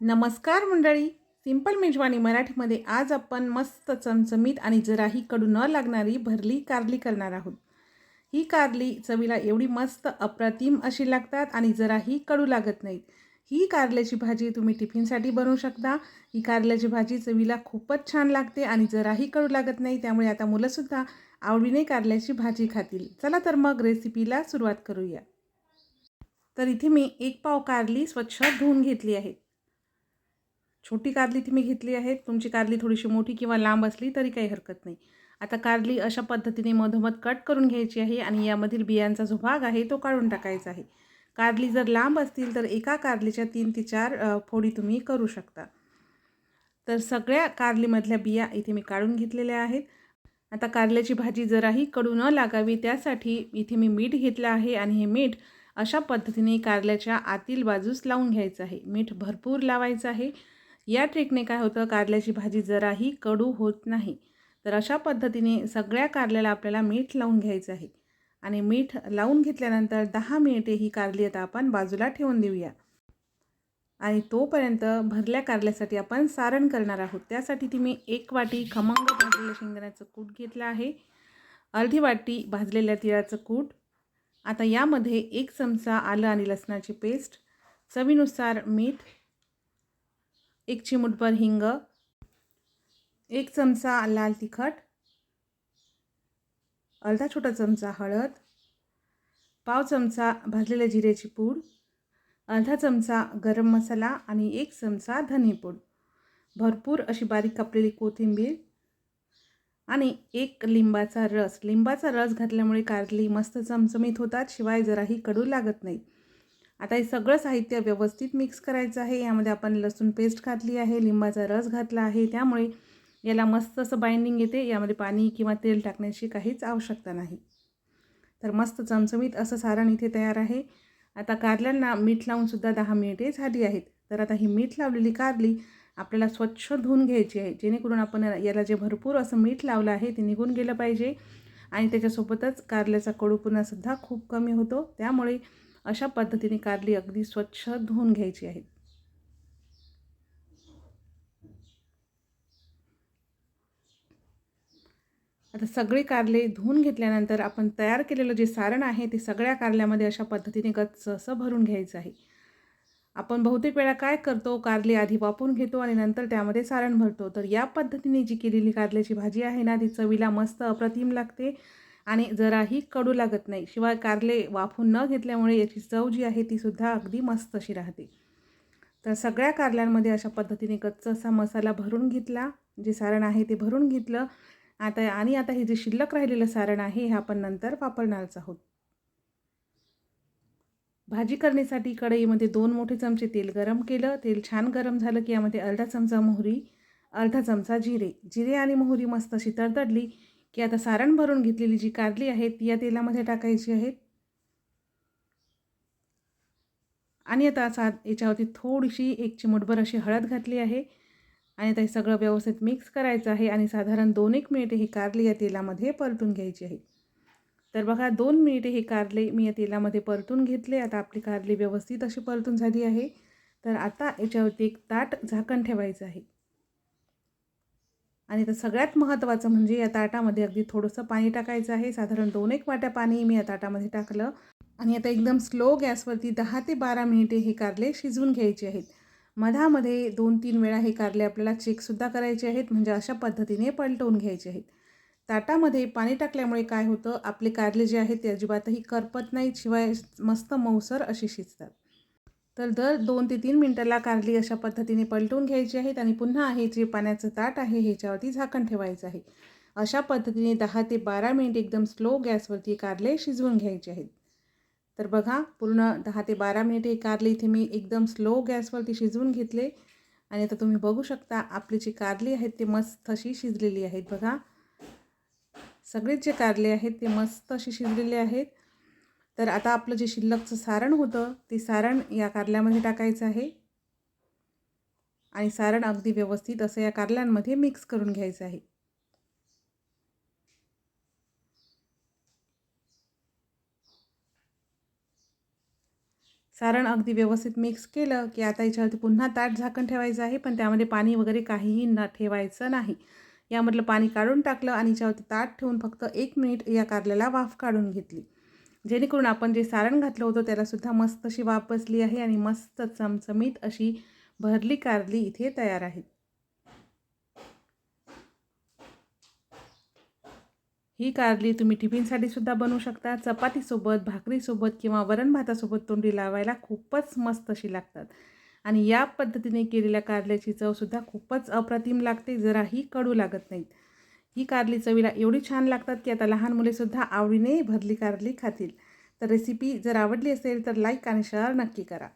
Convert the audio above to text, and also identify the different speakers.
Speaker 1: नमस्कार मंडळी. सिंपल मेजवानी मराठीमध्ये आज आपण मस्त चमचमीत आणि जराही कडू न लागणारी भरली कारली करणार आहोत. ही कारली चवीला एवढी मस्त अप्रतिम अशी लागतात आणि जराही कडू लागत नाहीत. ही कारल्याची भाजी तुम्ही टिफिनसाठी बनवू शकता. ही कारल्याची भाजी चवीला खूपच छान लागते आणि जराही कडू लागत नाही त्यामुळे आता मुलंसुद्धा आवडीने कारल्याची भाजी खातील. चला तर मग रेसिपीला सुरुवात करूया. तर इथे मी एक पाव कारली स्वच्छ धुवून घेतली आहे. छोटी कारली ती मी घेतली आहे. तुमची कारली थोडीशी मोठी किंवा लांब असली तरी काही हरकत नाही. आता कारली अशा पद्धतीने मधोमध कट करून घ्यायची आहे आणि यामधील बियांचा जो भाग आहे तो काढून टाकायचा आहे. कारली जर लांब असतील तर एका कारलीच्या तीन ते चार फोडी तुम्ही करू शकता. तर सगळ्या कारलीमधल्या बिया इथे मी काढून घेतलेल्या आहेत. आता कारल्याची भाजी जराही कडू न लागावी त्यासाठी इथे मी मीठ घेतलं आहे आणि हे मीठ अशा पद्धतीने कारल्याच्या आतील बाजूस लावून घ्यायचं आहे. मीठ भरपूर लावायचं आहे. या ट्रिकने काय होतं? कारल्याची भाजी जराही कडू होत नाही. तर अशा पद्धतीने सगळ्या कारल्याला आपल्याला मीठ लावून घ्यायचं आहे. आणि मीठ लावून घेतल्यानंतर दहा मिनिटे ही कारली आता आपण बाजूला ठेवून देऊया. आणि तोपर्यंत भरल्या कारल्यासाठी आपण सारण करणार आहोत. त्यासाठी ती मी एक वाटी खमंग भाजलेल्या शेंगदाण्याचं कूट घेतलं आहे. अर्धी वाटी भाजलेल्या तिळाचं कूट. आता यामध्ये एक चमचा आलं आणि लसणाची पेस्ट. चवीनुसार मीठ एक चिमूटभर हिंग एक चमचा लाल तिखट अर्धा छोटा चमचा हळद पाव चमचा भाजलेल्या जिऱ्याची पूड अर्धा चमचा गरम मसाला आणि एक चमचा धनेपूड भरपूर अशी बारीक कापलेली कोथिंबीर आणि एक लिंबाचा रस. लिंबाचा रस घातल्यामुळे कारली मस्त चमचमीत होतात शिवाय जराही कडू लागत नाही. आता हे सगळं साहित्य व्यवस्थित मिक्स करायचं आहे. यामध्ये आपण लसूण पेस्ट घातली आहे लिंबाचा रस घातला आहे. त्यामुळे याला मस्त असं बाइंडिंग येते. यामध्ये पाणी किंवा तेल टाकण्याची काहीच आवश्यकता नाही. तर मस्त चमचमीत असं सारण इथे तयार आहे. आता कारल्यांना मीठ लावूनसुद्धा दहा मिनिटे झाली आहेत. तर आता ही मीठ लावलेली कारली आपल्याला स्वच्छ धुवून घ्यायची आहे. जेणेकरून आपण याला जे भरपूर असं मीठ लावलं आहे ते निघून गेलं पाहिजे. आणि त्याच्यासोबतच कारल्याचा कडूपणासुद्धा खूप कमी होतो. त्यामुळे अशा पद्धतीने कारली अगदी स्वच्छ धुवून घ्यायची आहेत. आता सगळे कारले धुवून घेतल्यानंतर आपण तयार केलेलं जे सारण आहे ते सगळ्या कारल्यामध्ये अशा पद्धतीने गच्च असं भरून घ्यायचं आहे. आपण बहुतेक वेळा काय करतो कारले आधी वापरून घेतो आणि नंतर त्यामध्ये सारण भरतो. तर या पद्धतीने जी केलेली कारल्याची भाजी आहे ना ती चवीला मस्त अप्रतिम लागते. आणि जराही कडू लागत नाही. शिवाय कारले वाफून न घेतल्यामुळे याची चव जी आहे तीसुद्धा अगदी मस्त अशी राहते. तर सगळ्या कारल्यांमध्ये अशा पद्धतीने कच्चा असा मसाला भरून घेतला. जे सारण आहे ते भरून घेतलं. आता आणि आता हे जे शिल्लक राहिलेलं सारण आहे हे आपण नंतर वापरणारच आहोत. भाजी करण्यासाठी कढईमध्ये दोन मोठे चमचे तेल गरम केलं. तेल छान गरम झालं की यामध्ये अर्धा चमचा मोहरी अर्धा चमचा जिरे. जिरे आणि मोहरी मस्त अशी तडतडली. की आता सारण भरून घेतलेली जी कारली आहे ती या तेलामध्ये टाकायची आहेत. आणि आता सा याच्यावरती थोडीशी एक चिमूटभर अशी हळद घातली आहे. आणि आता हे सगळं व्यवस्थित मिक्स करायचं आहे आणि साधारण दोन एक मिनिटे ही कारली या तेलामध्ये परतून घ्यायची आहे. तर बघा दोन मिनिटे हे कारले मी या तेलामध्ये परतून घेतले. आता आपली कारली व्यवस्थित अशी परतून झाली आहे. तर आता याच्यावरती एक ताट झाकण ठेवायचं आहे. आणि तर सगळ्यात महत्त्वाचं म्हणजे या ताटामध्ये अगदी थोडंसं पाणी टाकायचं आहे. साधारण दोन एक वाट्या पाणी मी या ताटामध्ये टाकलं. आणि आता एकदम स्लो गॅसवरती दहा ते बारा मिनिटे हे कारले शिजवून घ्यायचे आहेत. मधामध्ये दोन तीन वेळा हे कारले आपल्याला चेकसुद्धा करायचे आहेत म्हणजे अशा पद्धतीने पलटवून घ्यायचे आहेत. ताटामध्ये पाणी टाकल्यामुळे काय होतं आपले कारले जे आहेत ते अजिबातही करपत नाहीत शिवाय मस्त मऊसर अशी शिजतात. तर दर दोन ते तीन मिनटाला कारली अशा पद्धतीने पलटून घ्यायची आहेत आणि पुन्हा हे जे पाण्याचं ताट आहे ह्याच्यावरती झाकण ठेवायचं आहे. अशा पद्धतीने दहा ते बारा मिनिट एकदम स्लो गॅसवरती कारले शिजवून घ्यायचे आहेत. तर बघा पूर्ण दहा ते बारा मिनिटे कारली इथे मी एकदम स्लो गॅसवरती शिजवून घेतले. आणि आता तुम्ही बघू शकता आपली जी कारली आहेत ते मस्त अशी शिजलेली आहेत. बघा सगळेच जे कारले आहेत ते मस्त अशी शिजलेले आहेत. तर आता आपलं जे शिल्लकचं सारण होतं ते सारण या कारल्यामध्ये टाकायचं आहे. आणि सारण अगदी व्यवस्थित असं या कारल्यांमध्ये मिक्स करून घ्यायचं आहे. सारण अगदी व्यवस्थित मिक्स केलं की आता याच्यावरती पुन्हा ताट झाकण ठेवायचं आहे पण त्यामध्ये पाणी वगैरे काहीही न ठेवायचं नाही. यामधलं पाणी काढून टाकलं आणि याच्यावरती ताट ठेवून फक्त एक मिनिट या कारल्याला वाफ काढून घेतली. जेणेकरून आपण जे सारण घातलं होतं त्यालासुद्धा मस्त अशी वाफ बसली आहे आणि मस्त चमचमीत अशी भरली कारली इथे तयार आहे. ही कारली तुम्ही टिफिनसाठी सुद्धा बनवू शकता. चपातीसोबत भाकरीसोबत किंवा वरण भातासोबत तोंडी लावायला खूपच मस्त अशी लागतात. आणि या पद्धतीने केलेल्या कारल्याची चवसुद्धा खूपच अप्रतिम लागते. जराही कडू लागत नाहीत. ही कारली चवीला एवढी छान लागतात की आता लहान मुलेसुद्धा आवडीने भरली कारली खातील. तर रेसिपी जर आवडली असेल तर लाईक आणि शेअर नक्की करा.